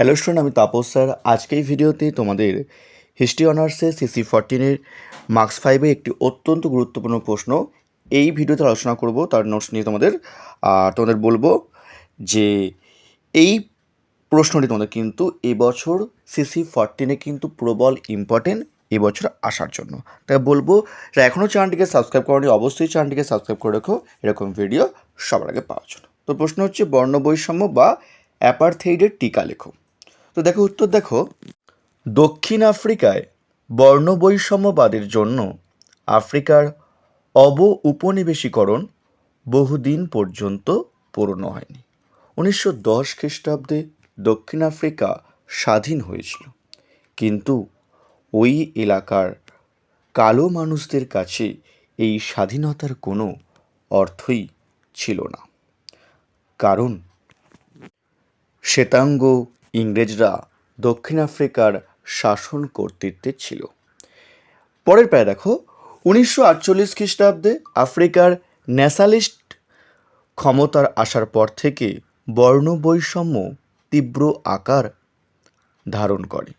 Hello student আমি Tapas sir. আজকে এই ভিডিওতে তোমাদের হিস্ট্রি অনার্সে সিসি ফোরটিনের মার্কস ফাইভে একটি অত্যন্ত গুরুত্বপূর্ণ প্রশ্ন। এই ভিডিওতে আলোচনা করব, তার নোটস নিয়ে তোমাদের তোমাদের বলব যে এই প্রশ্নটি তোমাদের কিন্তু এবছর সিসি ফোরটিনে কিন্তু প্রবল ইম্পর্টেন্ট এবছর আসার জন্য। তাই বলব যে এখনও চ্যানেলটিকে সাবস্ক্রাইব করনি, অবশ্যই চ্যানেলটিকে সাবস্ক্রাইব করে রেখো। এরকম ভিডিও সবার আগে পাওয়ার জন্য। তো প্রশ্ন হচ্ছে বর্ণ বৈষম্য বা অ্যাপারথেইডের টিকা লেখো। তো দেখো, উত্তর দেখো। দক্ষিণ আফ্রিকায় বর্ণবৈষম্যবাদের জন্য আফ্রিকার অব উপনিবেশীকরণ বহুদিন পর্যন্ত পূর্ণ হয়নি। উনিশশো দশ খ্রিস্টাব্দে দক্ষিণ আফ্রিকা স্বাধীন হয়েছিল। কিন্তু ওই এলাকার কালো মানুষদের কাছে এই স্বাধীনতার কোনো অর্থই ছিল না। কারণ শ্বেতাঙ্গ ইংরেজরা দক্ষিণ আফ্রিকার শাসন কর্তৃত্বে ছিল। পরের প্রায় দেখো, উনিশশো আটচল্লিশ খ্রিস্টাব্দে আফ্রিকার ন্যাশনালিস্ট ক্ষমতার আসার পর থেকে বর্ণ বৈষম্য তীব্র আকার ধারণ করে।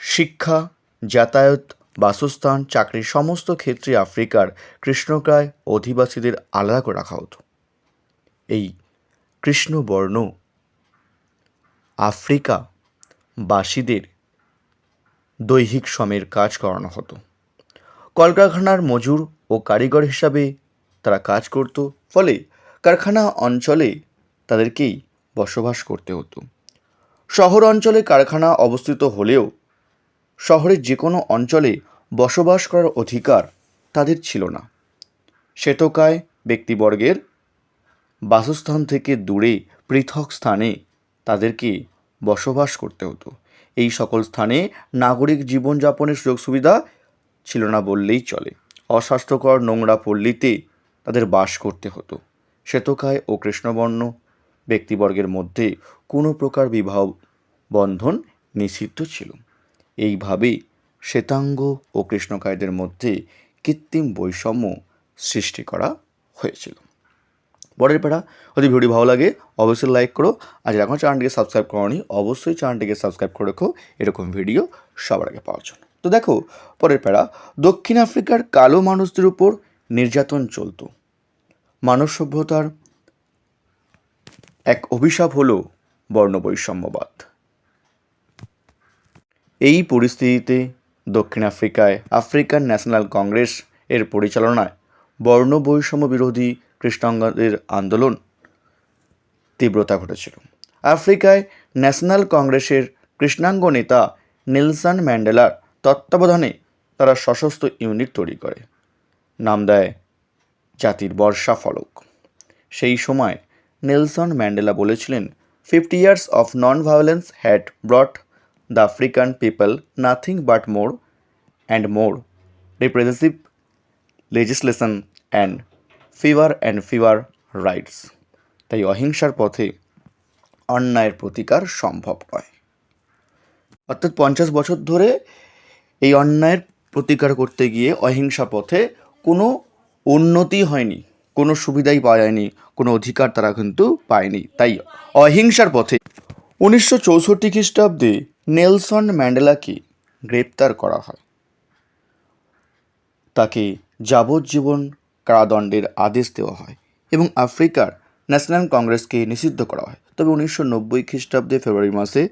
শিক্ষা, যাতায়াত, বাসস্থান চাকরির সমস্ত ক্ষেত্রে আফ্রিকার কৃষ্ণকায় অধিবাসীদের আলাদা করে রাখা হতো। এই কৃষ্ণবর্ণ আফ্রিকা বাসীদের দৈহিক শ্রমের কাজ করানো হতো। কলকারখানার মজুর ও কারিগর হিসাবে তারা কাজ করত, ফলে কারখানা অঞ্চলে তাদেরকেই বসবাস করতে হতো। শহর অঞ্চলে কারখানা অবস্থিত হলেও শহরের যে কোনো অঞ্চলে বসবাস করার অধিকার তাদের ছিল না। শ্বেতকায় ব্যক্তিবর্গের বাসস্থান থেকে দূরে পৃথক স্থানে তাদেরকে বসবাস করতে হতো? এই সকল স্থানে নাগরিক জীবনযাপনের সুযোগ সুবিধা ছিল না বললেই চলে। অস্বাস্থ্যকর নোংরা পল্লীতে তাদের বাস করতে হতো। শ্বেতকায় ও কৃষ্ণবর্ণ ব্যক্তিবর্গের মধ্যে কোনো প্রকার বিবাহ বন্ধন নিষিদ্ধ ছিল। এইভাবে শ্বেতাঙ্গ ও কৃষ্ণকায়দের মধ্যে কৃত্রিম বৈষম্য সৃষ্টি করা হয়েছিল। পরের পেড়া। যদি ভিডিও ভালো লাগে, অবশ্যই লাইক করো। আর যারা এখন চ্যানেলটিকে সাবস্ক্রাইব করনি, অবশ্যই চ্যানেলটিকে সাবস্ক্রাইব করে রেখো। এরকম ভিডিও সবার আগে পাওয়ার জন্য। তো দেখো, পরের প্যারা দক্ষিণ আফ্রিকার কালো মানুষদের উপর নির্যাতন চলতো। মানব সভ্যতার এক অভিশাপ হলো বর্ণবৈষম্যবাদ এই পরিস্থিতিতে দক্ষিণ আফ্রিকায়, আফ্রিকান ন্যাশনাল কংগ্রেস এর পরিচালনায় বর্ণ বৈষম্য বিরোধী কৃষ্ণাঙ্গদের আন্দোলন তীব্রতা ঘটেছিল। আফ্রিকায় ন্যাশনাল কংগ্রেসের কৃষ্ণাঙ্গ নেতা নেলসন ম্যান্ডেলার তত্ত্বাবধানে তারা সশস্ত্র ইউনিট তৈরি করে। নাম দেয় জাতির বর্ষা ফলক। সেই সময় নেলসন ম্যান্ডেলা বলেছিলেন, fifty years of non violence had brought the African people nothing but more and more representative legislation and fewer and fewer rights তাই অহিংসার পথে অন্যায়ের প্রতিকার সম্ভব নয়। অর্থাৎ পঞ্চাশ বছর ধরে এই অন্যায়ের প্রতিকার করতে গিয়ে অহিংসা পথে কোনো উন্নতি হয়নি, কোনো সুবিধাই পাওয়া কোনো অধিকার তারা কিন্তু পায়নি। তাই অহিংসার পথে উনিশশো চৌষট্টি খ্রিস্টাব্দে নেলসন ম্যান্ডেলাকে গ্রেপ্তার করা হয়। তাকে যাবজ্জীবন কারাদণ্ডের আদেশ দেওয়া হয় এবং আফ্রিকার ন্যাশনাল কংগ্রেসকে নিষিদ্ধ করা হয়। তবে উনিশশো নব্বই খ্রিস্টাব্দে ফেব্রুয়ারি মাসে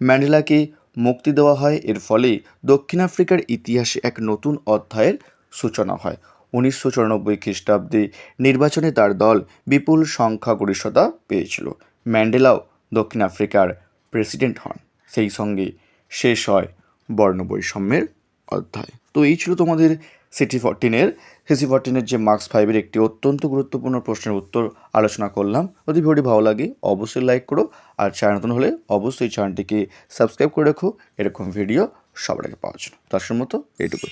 ম্যান্ডেলাকে মুক্তি দেওয়া হয়। এর ফলে দক্ষিণ আফ্রিকার ইতিহাসে এক নতুন অধ্যায়ের সূচনা হয়। উনিশশো চুরানব্বই খ্রিস্টাব্দে নির্বাচনে তার দল বিপুল সংখ্যাগরিষ্ঠতা পেয়েছিল। ম্যান্ডেলাও দক্ষিণ আফ্রিকার প্রেসিডেন্ট হন। সেই সঙ্গে শেষ হয় বর্ণবৈষম্যের অধ্যায়। তো এই ছিল তোমাদের সিটি ফোরটিনের, সিসি ফোরটিনের যে মার্কস ফাইভের একটি অত্যন্ত গুরুত্বপূর্ণ প্রশ্নের উত্তর আলোচনা করলাম। যদি ভিডিওটি ভালো লাগে, অবশ্যই লাইক করো আর চ্যানেল নতুন হলে অবশ্যই চ্যানেলটিকে সাবস্ক্রাইব করে রাখো। এরকম ভিডিও সবার আগে পাওয়ার জন্য। তার মতো এইটুকু